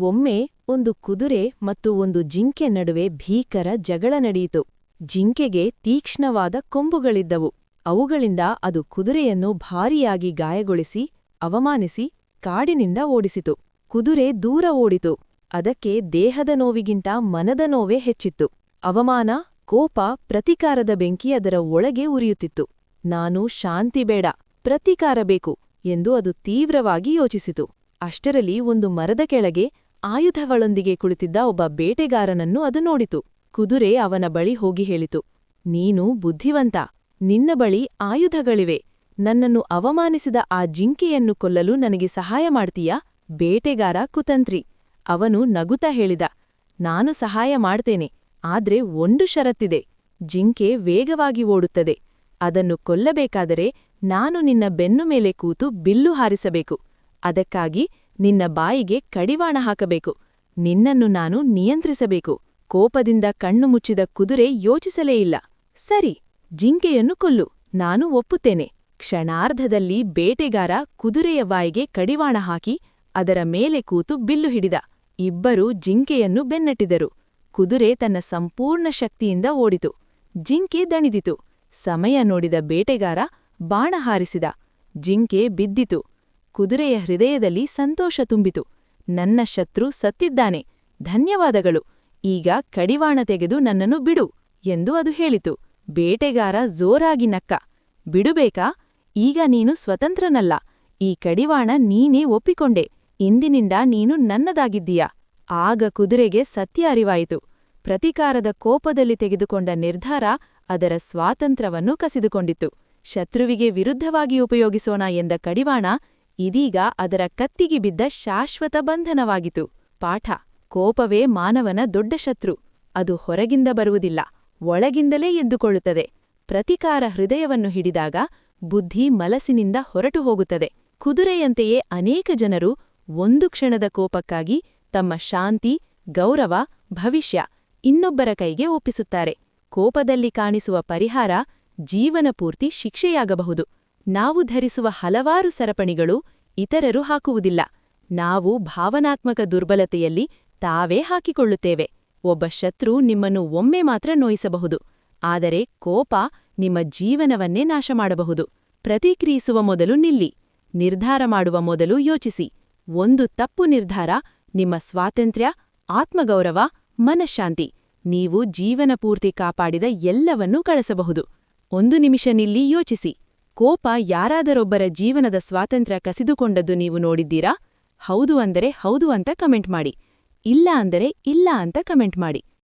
ಒಮ್ಮೆ ಒಂದು ಕುದುರೆ ಮತ್ತು ಒಂದು ಜಿಂಕೆ ನಡುವೆ ಭೀಕರ ಜಗಳ ನಡೆಯಿತು. ಜಿಂಕೆಗೆ ತೀಕ್ಷ್ಣವಾದ ಕೊಂಬುಗಳಿದ್ದವು. ಅವುಗಳಿಂದ ಅದು ಕುದುರೆಯನ್ನು ಭಾರಿಯಾಗಿ ಗಾಯಗೊಳಿಸಿ, ಅವಮಾನಿಸಿ, ಕಾಡಿನಿಂದ ಓಡಿಸಿತು. ಕುದುರೆ ದೂರ ಓಡಿತು. ಅದಕ್ಕೆ ದೇಹದ ನೋವಿಗಿಂತ ಮನದ ನೋವೇ ಹೆಚ್ಚಿತ್ತು. ಅವಮಾನ, ಕೋಪ, ಪ್ರತಿಕಾರದ ಬೆಂಕಿ ಅದರ ಒಳಗೆ ಉರಿಯುತ್ತಿತ್ತು. ನಾನು ಶಾಂತಿ ಬೇಡ, ಪ್ರತಿಕಾರ ಬೇಕು ಎಂದು ಅದು ತೀವ್ರವಾಗಿ ಯೋಚಿಸಿತು. ಅಷ್ಟರಲ್ಲಿ ಒಂದು ಮರದ ಕೆಳಗೆ ಆಯುಧಗಳೊಂದಿಗೆ ಕುಳಿತಿದ್ದ ಒಬ್ಬ ಬೇಟೆಗಾರನನ್ನು ಅದು ನೋಡಿತು. ಕುದುರೆ ಅವನ ಬಳಿ ಹೋಗಿ ಹೇಳಿತು, ನೀನು ಬುದ್ಧಿವಂತ, ನಿನ್ನ ಬಳಿ ಆಯುಧಗಳಿವೆ. ನನ್ನನ್ನು ಅವಮಾನಿಸಿದ ಆ ಜಿಂಕೆಯನ್ನು ಕೊಲ್ಲಲು ನನಗೆ ಸಹಾಯ ಮಾಡ್ತೀಯಾ? ಬೇಟೆಗಾರ ಕುತಂತ್ರಿ, ಅವನು ನಗುತ ಹೇಳಿದ, ನಾನು ಸಹಾಯ ಮಾಡ್ತೇನೆ, ಆದ್ರೆ ಒಂದು ಷರತ್ತಿದೆ. ಜಿಂಕೆ ವೇಗವಾಗಿ ಓಡುತ್ತದೆ. ಅದನ್ನು ಕೊಲ್ಲಬೇಕಾದರೆ ನಾನು ನಿನ್ನ ಬೆನ್ನು ಮೇಲೆ ಕೂತು ಬಿಲ್ಲು ಹಾರಿಸಬೇಕು. ಅದಕ್ಕಾಗಿ ನಿನ್ನ ಬಾಯಿಗೆ ಕಡಿವಾಣ ಹಾಕಬೇಕು. ನಿನ್ನನ್ನು ನಾನು ನಿಯಂತ್ರಿಸಬೇಕು. ಕೋಪದಿಂದ ಕಣ್ಣು ಮುಚ್ಚಿದ ಕುದುರೆ ಯೋಚಿಸಲೇ ಇಲ್ಲ. ಸರಿ, ಜಿಂಕೆಯನ್ನು ಕೊಲ್ಲು. ನಾನು ಒಪ್ಪುತ್ತೇನೆ. ಕ್ಷಣಾರ್ಧದಲ್ಲಿ ಬೇಟೆಗಾರ ಕುದುರೆಯ ಬಾಯಿಗೆ ಕಡಿವಾಣ ಹಾಕಿ ಅದರ ಮೇಲೆ ಕೂತು ಬಿಲ್ಲು ಹಿಡಿದ. ಇಬ್ಬರೂ ಜಿಂಕೆಯನ್ನು ಬೆನ್ನಟ್ಟಿದರು. ಕುದುರೆ ತನ್ನ ಸಂಪೂರ್ಣ ಶಕ್ತಿಯಿಂದ ಓಡಿತು. ಜಿಂಕೆ ದಣಿದಿತು. ಸಮಯ ನೋಡಿದ ಬೇಟೆಗಾರ ಬಾಣ ಹಾರಿಸಿದ. ಜಿಂಕೆ ಬಿದ್ದಿತು. ಕುದುರೆಯ ಹೃದಯದಲ್ಲಿ ಸಂತೋಷ ತುಂಬಿತು. ನನ್ನ ಶತ್ರು ಸತ್ತಿದ್ದಾನೆ. ಧನ್ಯವಾದಗಳು. ಈಗ ಕಡಿವಾಣ ತೆಗೆದು ನನ್ನನ್ನು ಬಿಡು ಎಂದು ಅದು ಹೇಳಿತು. ಬೇಟೆಗಾರ ಜೋರಾಗಿ ನಕ್ಕ. ಬಿಡುಬೇಕಾ? ಈಗ ನೀನು ಸ್ವತಂತ್ರನಲ್ಲ. ಈ ಕಡಿವಾಣ ನೀನೇ ಒಪ್ಪಿಕೊಂಡೆ. ಇಂದಿನಿಂದ ನೀನು ನನ್ನದಾಗಿದ್ದೀಯಾ? ಆಗ ಕುದುರೆಗೆ ಸತ್ಯ ಅರಿವಾಯಿತು. ಪ್ರತಿಕಾರದ ಕೋಪದಲ್ಲಿ ತೆಗೆದುಕೊಂಡ ನಿರ್ಧಾರ ಅದರ ಸ್ವಾತಂತ್ರ್ಯವನ್ನು ಕಸಿದುಕೊಂಡಿತು ಶತ್ರುವಿಗೆ ವಿರುದ್ಧವಾಗಿ ಉಪಯೋಗಿಸೋಣ ಎಂದ ಕಡಿವಾಣ ಇದೀಗ ಅದರ ಕತ್ತಿಗೆ ಬಿದ್ದ ಶಾಶ್ವತ ಬಂಧನವಾಗಿತು ಪಾಠ. ಕೋಪವೇ ಮಾನವನ ದೊಡ್ಡ ಶತ್ರು. ಅದು ಹೊರಗಿಂದ ಬರುವುದಿಲ್ಲ, ಒಳಗಿಂದಲೇ ಎದ್ದುಕೊಳ್ಳುತ್ತದೆ. ಪ್ರತಿಕಾರ ಹೃದಯವನ್ನು ಹಿಡಿದಾಗ ಬುದ್ಧಿ ಮಲಸಿನಿಂದ ಹೊರಟು ಹೋಗುತ್ತದೆ. ಕುದುರೆಯಂತೆಯೇ ಅನೇಕ ಜನರು ಒಂದು ಕ್ಷಣದ ಕೋಪಕ್ಕಾಗಿ ತಮ್ಮ ಶಾಂತಿ, ಗೌರವ, ಭವಿಷ್ಯ ಇನ್ನೊಬ್ಬರ ಕೈಗೆ ಒಪ್ಪಿಸುತ್ತಾರೆ. ಕೋಪದಲ್ಲಿ ಕಾಣಿಸುವ ಪರಿಹಾರ ಜೀವನಪೂರ್ತಿ ಶಿಕ್ಷೆಯಾಗಬಹುದು. ನಾವು ಧರಿಸುವ ಹಲವಾರು ಸರಪಣಿಗಳು ಇತರರು ಹಾಕುವುದಿಲ್ಲ. ನಾವು ಭಾವನಾತ್ಮಕ ದುರ್ಬಲತೆಯಲ್ಲಿ ತಾವೇ ಹಾಕಿಕೊಳ್ಳುತ್ತೇವೆ. ಒಬ್ಬ ಶತ್ರು ನಿಮ್ಮನ್ನು ಒಮ್ಮೆ ಮಾತ್ರ ನೋಯಿಸಬಹುದು. ಆದರೆ ಕೋಪ ನಿಮ್ಮ ಜೀವನವನ್ನೇ ನಾಶ ಮಾಡಬಹುದು ಪ್ರತಿಕ್ರಿಯಿಸುವ ಮೊದಲು ನಿಲ್ಲಿ. ನಿರ್ಧಾರ ಮಾಡುವ ಮೊದಲು ಯೋಚಿಸಿ. ಒಂದು ತಪ್ಪು ನಿರ್ಧಾರ ನಿಮ್ಮ ಸ್ವಾತಂತ್ರ್ಯ, ಆತ್ಮಗೌರವ, ಮನಃಶಾಂತಿ. ನೀವು ಜೀವನಪೂರ್ತಿ ಕಾಪಾಡಿದ ಎಲ್ಲವನ್ನೂ ಕಳಿಸಬಹುದು. ಒಂದು ನಿಮಿಷ ನಿಲ್ಲಿ ಯೋಚಿಸಿ. ಕೋಪ ಯಾರಾದರೊಬ್ಬರ ಜೀವನದ ಸ್ವಾತಂತ್ರ್ಯ ಕಸಿದುಕೊಂಡದ್ದು ನೀವು ನೋಡಿದ್ದೀರಾ? ಹೌದು ಅಂದರೆ ಹೌದು ಅಂತ ಕಮೆಂಟ್ ಮಾಡಿ. ಇಲ್ಲ ಅಂದರೆ ಇಲ್ಲ ಅಂತ ಕಮೆಂಟ್ ಮಾಡಿ.